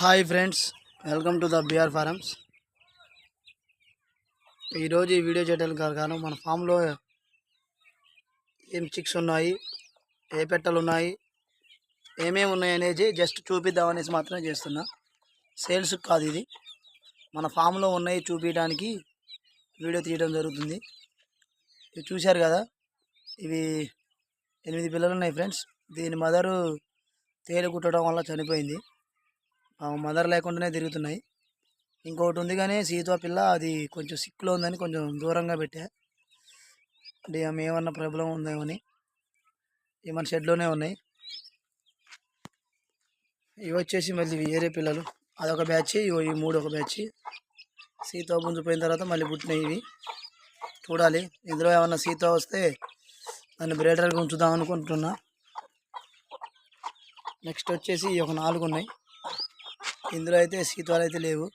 Hi friends welcome to the BR farms ఈరోజు ఈ video చేయడానికి కారణం మన ఫామ్లో ఏం చిక్స్ ఉన్నాయి ఏ పెట్టలు ఉన్నాయి ఏమేమి ఉన్నాయి అనేది జస్ట్ చూపిద్దామనేసి మాత్రమే చేస్తున్నా. సేల్స్ కాదు ఇది. మన ఫామ్లో ఉన్నాయి చూపించడానికి వీడియో తీయడం జరుగుతుంది. ఇవి చూశారు కదా? ఇవి ఎనిమిది పిల్లలు ఉన్నాయి ఫ్రెండ్స్ దీని మదరు తేలు కుట్టడం వల్ల చనిపోయింది. మదర్ లేకుండానే తిరుగుతున్నాయి. ఇంకొకటి ఉంది కానీ సీతో పిల్ల అది కొంచెం సిక్లో ఉందని కొంచెం దూరంగా పెట్టా. అంటే ఆమె ఏమన్నా ప్రాబ్లం ఉందేమో అని. ఇవి మన షెడ్లోనే ఉన్నాయి. ఇవి వచ్చేసి మళ్ళీ వేరే పిల్లలు. అదొక బ్యాచ్ ఇవి ఈ మూడు ఒక బ్యాచ్ సీతో పుంజుపోయిన తర్వాత మళ్ళీ పుట్టినాయి ఇవి. చూడాలి. ఇందులో ఏమన్నా సీతో వస్తే దాన్ని బ్రేడర్గా ఉంచుదాం అనుకుంటున్నా. నెక్స్ట్ వచ్చేసి ఈ ఒక నాలుగు ఉన్నాయి. ఇందులో అయితే సీతాలు అయితే లేవు.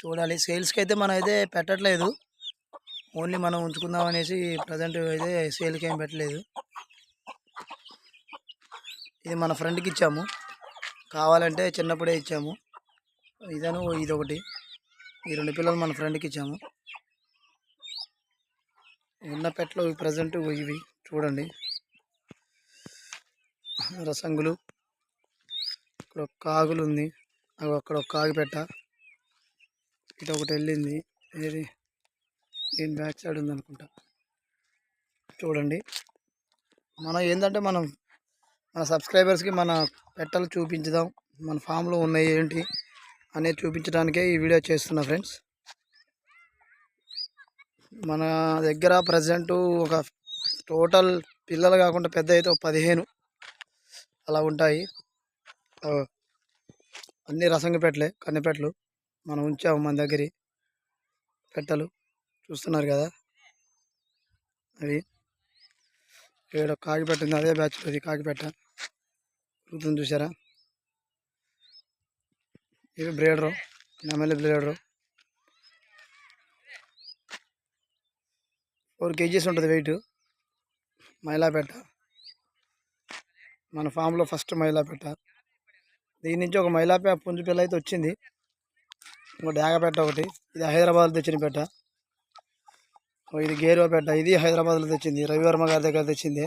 చూడాలి. సేల్స్కి అయితే మనం అయితే పెట్టట్లేదు. ఓన్లీ మనం ఉంచుకుందాం అనేసి ప్రజెంట్ అయితే సేల్కి ఏం పెట్టలేదు. ఇది మన ఫ్రెండ్కి ఇచ్చాము. కావాలంటే చిన్నప్పుడే ఇచ్చాము. ఇదను ఇది ఒకటి ఈ రెండు పిల్లలు మన ఫ్రెండ్కి ఇచ్చాము. ఉన్న పెట్లో ప్రజెంట్ ఇవి. చూడండి. రసంగులు. ఇక్కడ ఒక కాగులు ఉంది. అక్కడ ఒక కాగి పెట్ట. ఇటు ఒకటి వెళ్ళింది. ఏది? దీని బ్యాక్ సైడ్ ఉంది అనుకుంటా. చూడండి. మనం ఏంటంటే మనం మన సబ్స్క్రైబర్స్కి మన పెట్టలు చూపించుదాం. మన ఫామ్లో ఉన్నాయి ఏంటి అనేది చూపించడానికే ఈ వీడియో చేస్తున్నా ఫ్రెండ్స్. మన దగ్గర ప్రజెంట్ ఒక టోటల్ పిల్లలు కాకుండా పెద్ద అయితే ఒక పదిహేను అలా ఉంటాయి. అన్ని రసంగి పెట్టలే కన్నెపెట్టలు మనం ఉంచాము మన దగ్గర. పెట్టలు చూస్తున్నారు కదా. అవి ఇక్కడ కాకి పెట్టింది అదే బ్యాచ్ అది కాకి పెట్ట. చూసారా ఇవి బ్రేడరు నెమలి బ్రేడరు. ఫోర్ కేజీస్ ఉంటుంది వెయిట్ మైలాపేట మన ఫామ్లో ఫస్ట్ మైలాపేట దీని నుంచి ఒక మైలాపే పుంజు పిల్ల అయితే వచ్చింది. ఇంకో డాగపేట ఒకటి. ఇది హైదరాబాద్లో తెచ్చిన పెట్ట ఇది గేరువ పెట్ట ఇది హైదరాబాద్లో తెచ్చింది. రవివర్మ గారి దగ్గర తెచ్చింది.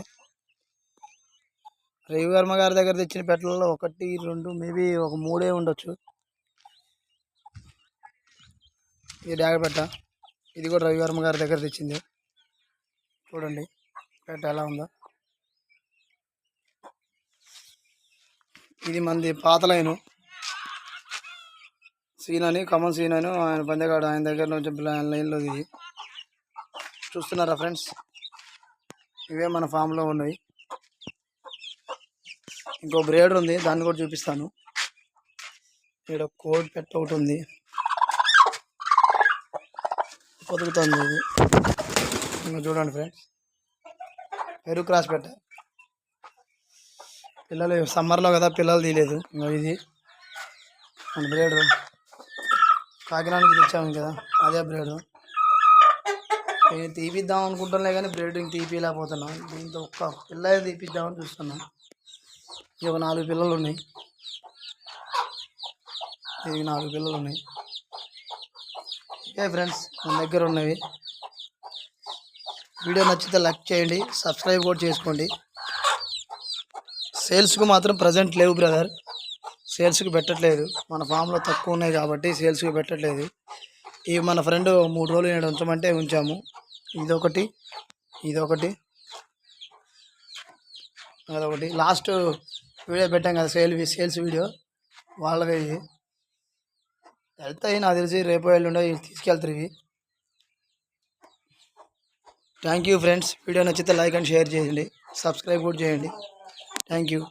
రవివర్మ గారి దగ్గర తెచ్చిన పెట్టలలో ఒకటి రెండు మేబీ ఒక మూడే ఉండొచ్చు. ఇది డాగపెట్ట ఇది కూడా రవివర్మ గారి దగ్గర తెచ్చింది. చూడండి. పెట్ట ఎలా ఉందో. ఇది మంది పాత లైను. సీన్ అని కమన్ సీన్ అని ఆయన పందెగాడు ఆయన దగ్గర నుంచి లైన్లో ఇది. చూస్తున్నారా ఫ్రెండ్స్? ఇవే మన ఫామ్లో ఉన్నాయి ఇంకో బ్రేడర్ ఉంది దాన్ని కూడా చూపిస్తాను. ఇక్కడ కోడ్ పెట్ట ఒకటి ఉంది. పొదుగుతుంది ఇది. ఇంకా చూడండి ఫ్రెండ్స్. పెరుగు క్రాస్ పెట్ట. పిల్లలు సమ్మర్లో కదా పిల్లలు తీయలేదు. ఇది. మన బ్రేడు. కాకినాడ నుంచి తెచ్చాము కదా అదే బ్రేడు. నేను తీపిద్దాం అనుకుంటున్నా కానీ బ్రేడ్ ఇంక తీపిలేకపోతున్నా దీంతో ఒక్క పిల్ల తీపిద్దామని చూస్తున్నాం. ఇది ఒక నాలుగు పిల్లలు ఉన్నాయి. ఇది నాలుగు పిల్లలు ఉన్నాయి. ఓకే ఫ్రెండ్స్ మన దగ్గర ఉన్నవి. వీడియో నచ్చితే లైక్ చేయండి సబ్స్క్రైబ్ కూడా చేసుకోండి. సేల్స్కి మాత్రం ప్రజెంట్ లేవు బ్రదర్. సేల్స్కి పెట్టట్లేదు. మన ఫామ్లో తక్కువ ఉన్నాయి కాబట్టి సేల్స్కి పెట్టట్లేదు. ఇవి మన ఫ్రెండ్ మూడు రోజులు నేను ఉంచమంటే ఉంచాము. ఇదొకటి ఇదొకటి అదొకటి. లాస్ట్ వీడియో పెట్టాం కదా సేల్ సేల్స్ వీడియో. వాళ్ళవే వెళ్తాయి నాకు తెలిసి రేపు ఎల్లుండో తీసుకెళ్తారు ఇవి. థ్యాంక్ యూ ఫ్రెండ్స్ వీడియో నచ్చితే లైక్ అండ్ షేర్ చేయండి. సబ్స్క్రైబ్ కూడా చేయండి. Thank you.